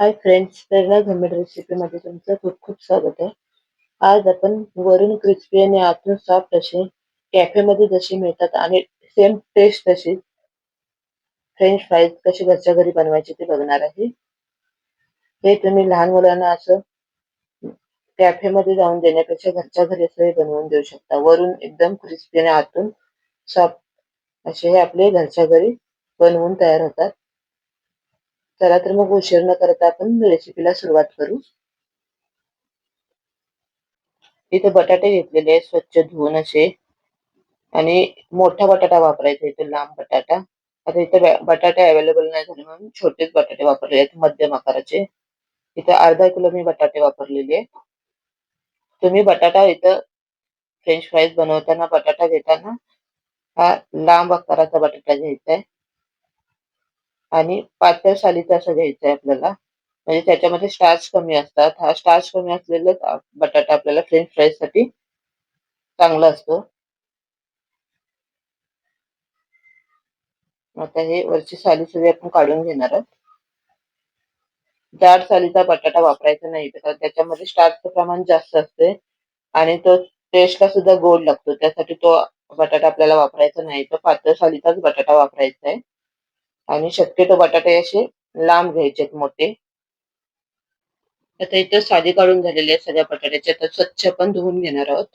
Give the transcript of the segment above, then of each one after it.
Hi friends प्रेरणा झोमेट रेसिपीमध्ये तुमचं खूप खूप स्वागत आहे. आज आपण वरून क्रिस्पी आणि आतून सॉफ्ट असे कॅफेमध्ये जशी मिळतात आणि सेम टेस्ट तशी फ्रेंच फ्राईज कशी घरच्या घरी बनवायची ते बघणार आहे. हे तुम्ही लहान मुलांना असं कॅफेमध्ये जाऊन देण्यापेक्षा घरच्या घरी असं हे बनवून देऊ शकता. वरून एकदम क्रिस्पी आणि आतून सॉफ्ट असे हे आपले घरच्या घरी बनवून तयार होतात. चला तर मग उशीर न करता आपण रेसिपीला सुरुवात करू. इथे बटाटे घेतलेले आहेत स्वच्छ धुवून असे. आणि मोठा बटाटा वापरायचा इथे लांब बटाटा. आता इथे बटाटे अवेलेबल नाही झाले म्हणून छोटेच बटाटे वापरले आहेत मध्यम आकाराचे. इथे अर्धा किलो मी बटाटे वापरलेले आहेत. तुम्ही बटाटा इथं फ्रेंच फ्राईज बनवताना बटाटा घेताना हा लांब आकाराचा बटाटा घ्यायचा आहे. आणि पातळ सालीचा असं घ्यायचं आहे आपल्याला. म्हणजे त्याच्यामध्ये स्टार्च कमी असतात. हा स्टार्च कमी असलेला बटाटा आपल्याला फ्रेंच फ्राईजसाठी चांगला असतो. आता हे वरची साली सगळी आपण काढून घेणार आहोत. जाड सालीचा बटाटा वापरायचा नाही. तर त्याच्यामध्ये स्टार्चचं प्रमाण जास्त असते आणि तो टेस्टला सुद्धा गोड लागतो. त्यासाठी तो बटाटा आपल्याला वापरायचा नाही. तर पातळ सालीचाच बटाटा वापरायचा आहे. आणि शक्यतो बटाटे असे लांब घ्यायचे मोठे. आता इथं साधी काढून झालेली आहेत सगळ्या बटाट्याचे. तर स्वच्छ पण धुवून घेणार आहोत.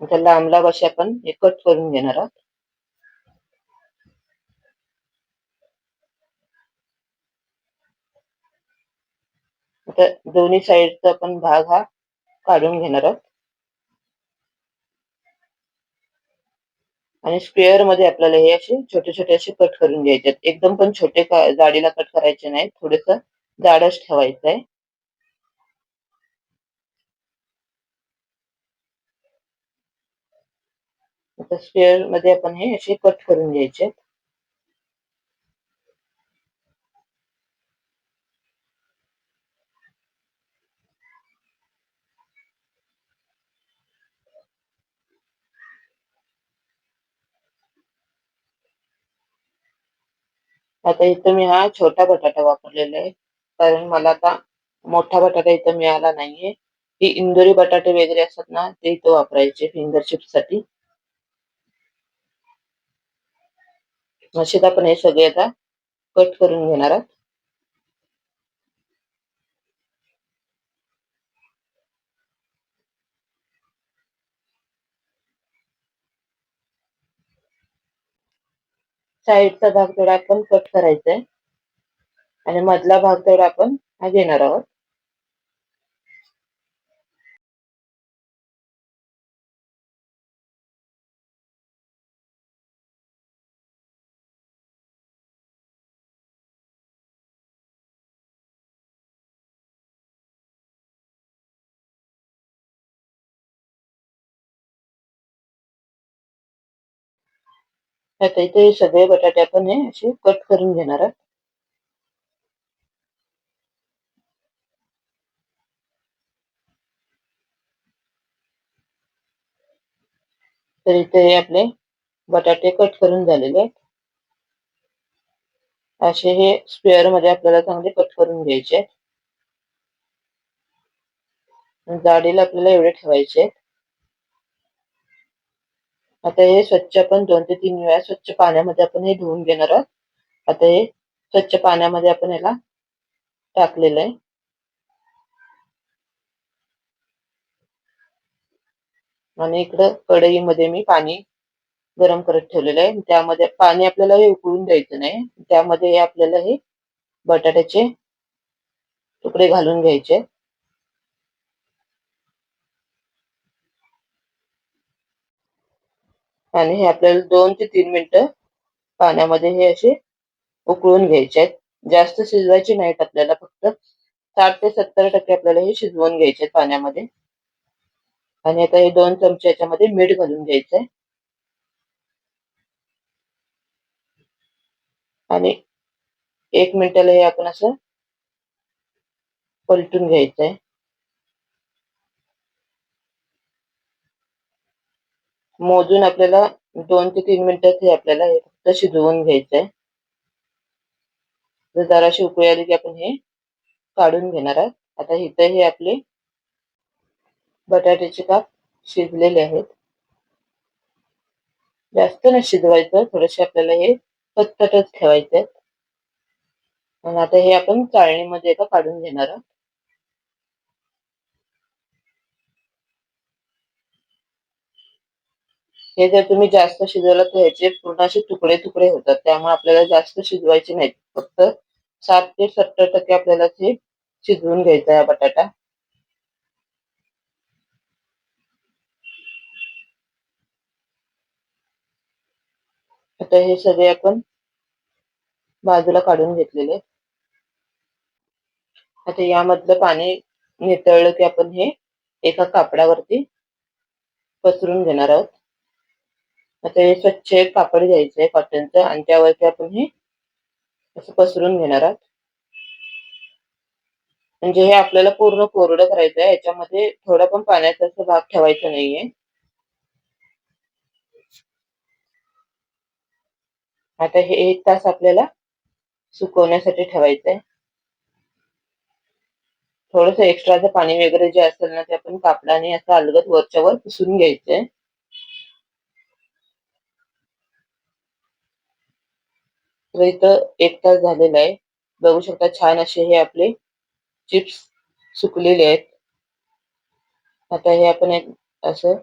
आता लांब लांब असे आपण हे कट करून घेणार आहोत. आता दोन्ही साईडचा पण भाग हा काढून घेणार आहोत. आणि स्क्वेअरमध्ये आपल्याला हे असे छोटे छोटे असे कट करून घ्यायचे. एकदम पण छोटे जाडीला कट करायचे नाही. थोडस जाडच ठेवायचं आहे आता स्क्वेअरमध्ये आपण हे असे कट करून घ्यायचे. आता इथं मी हा छोटा बटाटा वापरलेला आहे. कारण मला आता मोठा बटाटा इथं मिळाला नाहीये. ही इंदोरी बटाटे वगैरे असतात ना ते इथं वापरायचे फिंगर चिप्ससाठी असे आपण हे सगळे आता कट करून घेणार आहोत. साईडचा भाग थोडा आपण कट करायचा आहे आणि मधला भाग थोडा आपण हा घेणार आहोत. आता इथे सगळे बटाटे आपण हे असे कट करून घेणार आहोत. तर इथे आपले बटाटे कट करून झालेले आहेत. असे हे स्क्वेअरमध्ये आपल्याला चांगले कट करून घ्यायचे आहेत. जाडीला आपल्याला एवढे ठेवायचे आहेत. आता हे स्वच्छ आपण दोन ते तीन वेळा स्वच्छ पाण्यामध्ये आपण हे धुवून घेणार आहोत. आता हे स्वच्छ पाण्यामध्ये आपण याला टाकलेलं आहे. आणि इकडं कढईमध्ये मी पाणी गरम करत ठेवलेलं आहे. त्यामध्ये पाणी आपल्याला हे उकळून द्यायचं नाही. त्यामध्ये आपल्याला हे बटाट्याचे तुकडे घालून घ्यायचे. आणि हे आपल्याला दोन ते तीन मिनिटं पाण्यामध्ये हे असे उकळून घ्यायचे आहेत. जास्त शिजवायचे नाहीत आपल्याला फक्त साठ ते सत्तर टक्के आपल्याला हे शिजवून घ्यायचे आहेत पाण्यामध्ये. आणि आता हे दोन चमचे याच्यामध्ये मीठ घालून घ्यायचंय आणि एक मिनिटाला हे आपण असं पलटून घ्यायचंय मोजून आपल्याला दोन ते तीन मिनिटात हे आपल्याला हे फक्त शिजवून घ्यायचंय. जर जराशी उकळी आली की आपण हे काढून घेणार आहोत. आता इथं हे आपले बटाट्याचे काप शिजलेले आहेत. जास्त न शिजवायचं थोडेसे आपल्याला हे कचकटच ठेवायचे आणि आता हे आपण चाळणीमध्ये एका काढून घेणार आहोत. हे जर तुम्ही जास्त शिजवलं तर ह्याचे पूर्ण असे तुकडे तुकडे होतात. त्यामुळे आपल्याला जास्त शिजवायचे नाहीत. फक्त सात ते सत्तर टक्के आपल्याला ते शिजवून घ्यायचा हा बटाटा. आता हे सगळे आपण बाजूला काढून घेतलेले. आता यामधलं पाणी नितळलं की आपण हे एका कापडावरती पसरून घेणार आहोत. आता हे स्वच्छ एक कापड घ्यायचंय कॉटनचं आणि त्यावरती आपण हे असं पसरून घेणार आहोत. म्हणजे हे आपल्याला पूर्ण कोरडं करायचं आहे याच्यामध्ये थोडा पण पाण्याचा असं भाग ठेवायचा नाहीये. आता हे एक तास आपल्याला सुकवण्यासाठी ठेवायचंय. थोडस एक्स्ट्राचं पाणी वगैरे जे असेल ना ते आपण कापडाने असं अलगद वरच्या वर पुसून घ्यायचंय. तर इथं एक तास झालेला आहे. बघू शकता छान असे हे आपले चिप्स सुकलेले आहेत. आता हे आपण एक असं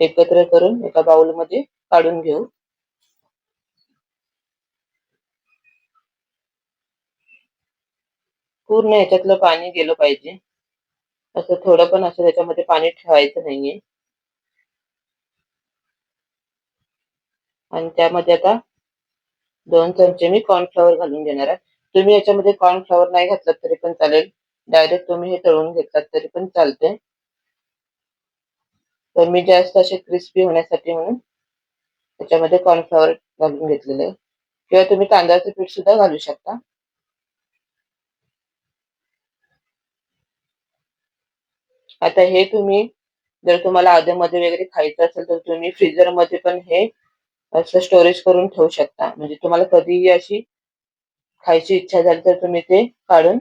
एकत्र करून एका बाउलमध्ये काढून घेऊ. पूर्ण याच्यातलं पाणी गेलं पाहिजे. असं थोडं पण असं त्याच्यामध्ये पाणी ठेवायचं नाहीये. आणि त्यामध्ये आता दोन चमचे मी कॉर्नफ्लॉवर घालून घेणार आहे. तुम्ही याच्यामध्ये कॉर्नफ्लॉवर नाही घातलं तरी पण चालेल. डायरेक्ट तुम्ही हे तळून घेतलात तरी पण चालते तर मी जास्त असे क्रिस्पी होण्यासाठी म्हणून त्याच्यामध्ये कॉर्नफ्लॉवर घालून घेतलेलं आहे. किंवा तुम्ही तांदळाचं पीठ सुद्धा घालू शकता. आता हे तुम्ही जर तुम्हाला आधेमध्ये वगैरे खायचं असेल तर तुम्ही फ्रीजरमध्ये पण हे असं स्टोरेज करून ठेवू शकता. म्हणजे तुम्हाला कधीही अशी खायची इच्छा झाली तर तुम्ही ते काढून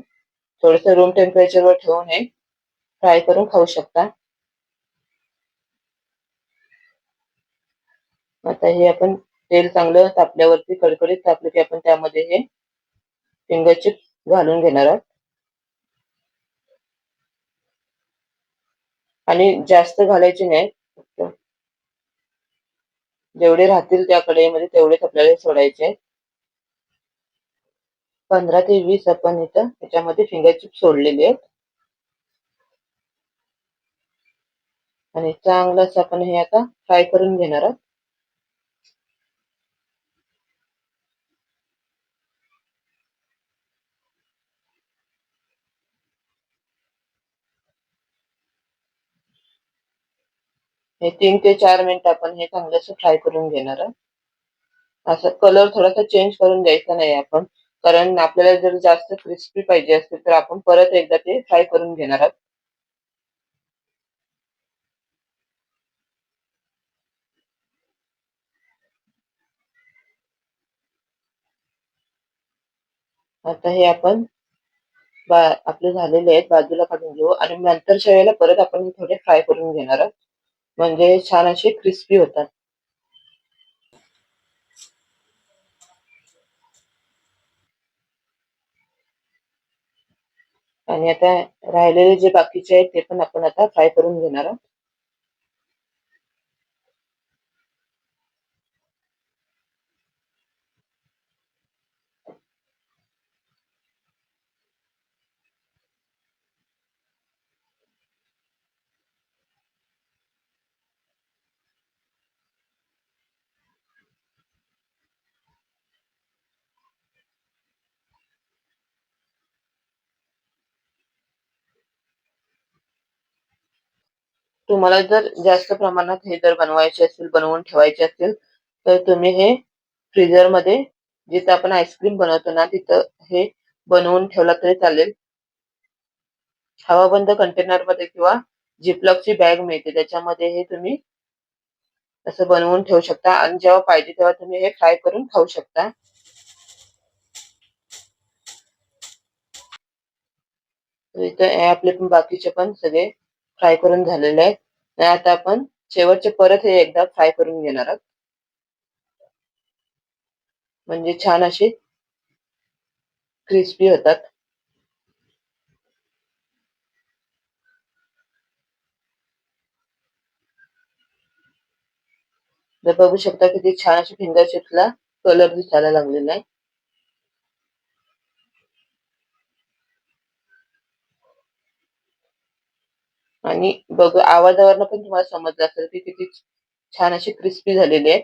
थोडस रूम टेम्परेचरवर ठेवून हे फ्राय करून खाऊ शकता. आता हे आपण तेल चांगलं तापल्यावरती कडकडीत तापलं की आपण त्यामध्ये हे फिंगर चिप्स घालून घेणार आहोत. आणि जास्त घालायचे नाही. जेवढे राहतील त्या कढईमध्ये म्हणजे तेवढेच आपल्याला सोडायचे पंधरा ते वीस आपण इथं त्याच्यामध्ये फिंगर चिप्स सोडलेले आहेत. आणि चांगलंच आपण हे आता फ्राय करून घेणार आहोत. हे तीन ते चार मिनिट आपण हे चांगलंसं फ्राय करून घेणार असं कलर थोडासा चेंज करून द्यायचा नाही आपण. कारण आपल्याला जर जास्त क्रिस्पी पाहिजे असतील तर आपण परत एकदा ते फ्राय करून घेणार आहोत. आता हे आपण आपले झालेले आहेत. बाजूला काढून घेऊ. आणि नंतरच्या वेळेला परत आपण थोडे फ्राय करून घेणार आहोत. म्हणजे छान असे क्रिस्पी होतात. आणि आता राहिलेले जे बाकीचे आहेत ते पण आपण आता फ्राय करून घेणार आहोत. तुम्हाला जर जास्त प्रमाणात हे जर बनवायचे असेल बनवून ठेवायचे असेल तर तुम्ही हे फ्रीजरमध्ये जिथं आपण आईस्क्रीम बनवतो ना तिथं हे बनवून ठेवला तरी चालेल. हवाबंद कंटेनरमध्ये किंवा ची बॅग मिळते त्याच्यामध्ये हे तुम्ही असं बनवून ठेवू शकता. आणि जेव्हा पाहिजे तेव्हा तुम्ही हे फ्राय करून खाऊ शकता. इथं आपले पण बाकीचे पण सगळे फ्राय करून झालेले आहेत आणि आता आपण शेवटचे परत हे एकदा फ्राय करून घेणार आहोत. म्हणजे छान असे क्रिस्पी होतात. बघू शकता किती छान असे फिंगर चिप्सला कलर दिसायला लागलेला आहे. आणि बघ आवाजावरनं पण तुम्हाला समजलं असेल की किती छान अशी क्रिस्पी झालेली आहेत.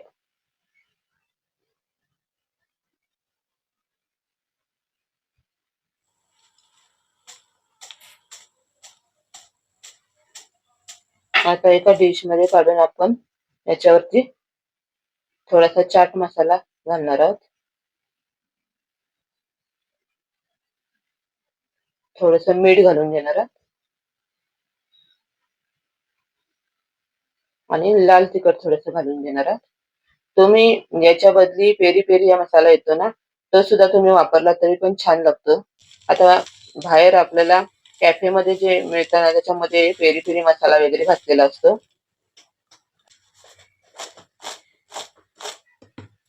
आता एका डिशमध्ये काढून आपण याच्यावरती थोडासा चाट मसाला घालणार आहोत. थोडस मीठ घालून घेणार आहोत. आणि लाल तिखट थोडस घालून घेणार आहात. तुम्ही याच्या बदली पेरी पेरी हा मसाला येतो ना तो सुद्धा तुम्ही वापरला तरी पण छान लागतो. आता बाहेर आपल्याला कॅफे मध्ये जे मिळतं ना त्याच्यामध्ये पेरी पेरी मसाला वगैरे घातलेला असतो.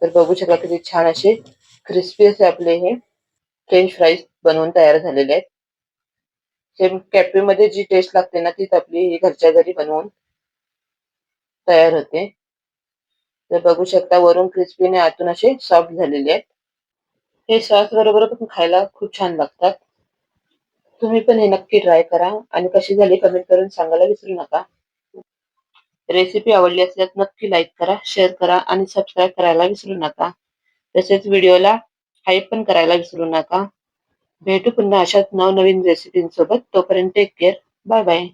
तर बघू शकता किती छान असे क्रिस्पी असे आपले हे फ्रेंच फ्राईज बनवून तयार झालेले आहेत. सेम कॅफे मध्ये जी टेस्ट लागते ना तीच आपली घरच्या घरी बनवून तयार होते. तर बघू शकता वरून क्रिस्पी आणि आतून असे सॉफ्ट झालेले आहेत. हे सॉस बरोबर पण खायला खूप छान लागतात. तुम्ही पण हे नक्की ट्राय करा आणि कशी झाली कमेंट करून सांगायला विसरू नका. रेसिपी आवडली असल्यास नक्की लाईक करा शेअर करा आणि सबस्क्राईब करायला विसरू नका. तसेच व्हिडिओला हाईप पण करायला विसरू नका. भेटू पुन्हा अशाच नवनवीन रेसिपींसोबत तोपर्यंत टेक केअर बाय बाय